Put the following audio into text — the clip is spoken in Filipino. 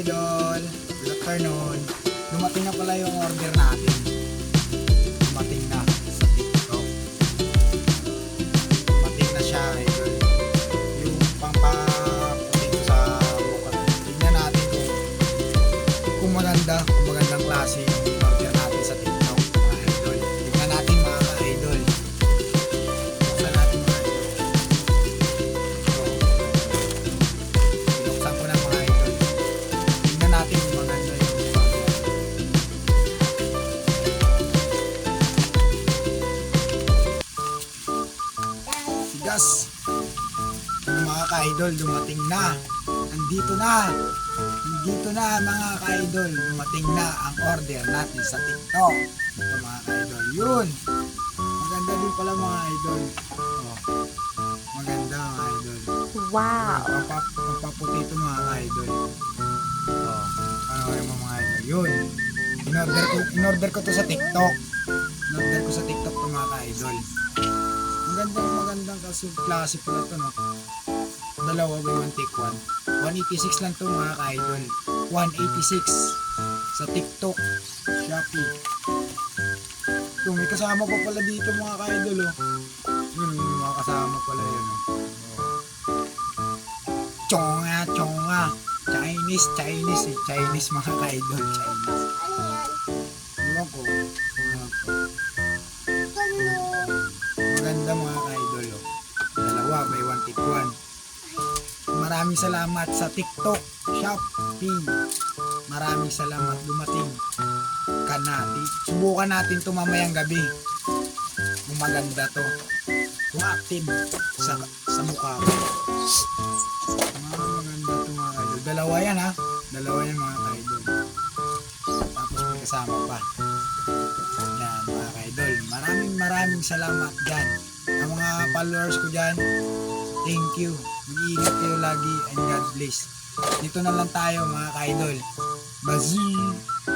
ka-idol. Good afternoon. Dumating na pala yung order natin. Dumating na sa TikTok. Dumating na siya, idol. Yung pampaputin ko sa buka. Tingnan natin kung, kung maganda, kung magandang klase yung Yung mga ka-idol, dumating na. Nandito na. Nandito na mga ka-idol. Dumating na ang order natin sa TikTok. Ito mga ka-idol. Yun. Maganda din pala mga idol. Oh. Maganda mga idol. Wow. Pampa, pampaputi ito mga ka-idol. Oh, ano yung mga idol? Yun. In-order ko, in-order ko to sa TikTok. In-order ko sa TikTok to mga ka-idol. Magandang magandang kasi klase pala to no. Dalawa by one take one. 186 lang to mga ka-idol. 186 sa TikTok, Shopee. Ito, may kasama pa pala dito mga ka-idol oh. Yun, may mga kasama pala yun oh. Chonga, chonga. Chinese, Chinese eh. Chinese mga ka-idol. Chinese. Ewan ko. Maganda mga ka-idol. Oh. Dalawa, may one tick one. Maraming salamat sa TikTok, Shopee. Maraming salamat dumating ka natin. Subukan natin to mamayang gabi. Kung maganda to. Kung active sa, sa mukha ko. Mga maganda to mga idol. Dalawa yan ha. Dalawa yan mga idol. Tapos may kasama pa. Yan mga idol. Maraming maraming salamat dyan. Ang mga followers ko dyan, thank you. Mag-iingat kayo lagi and God bless. Dito na lang tayo mga idol. Bazoo!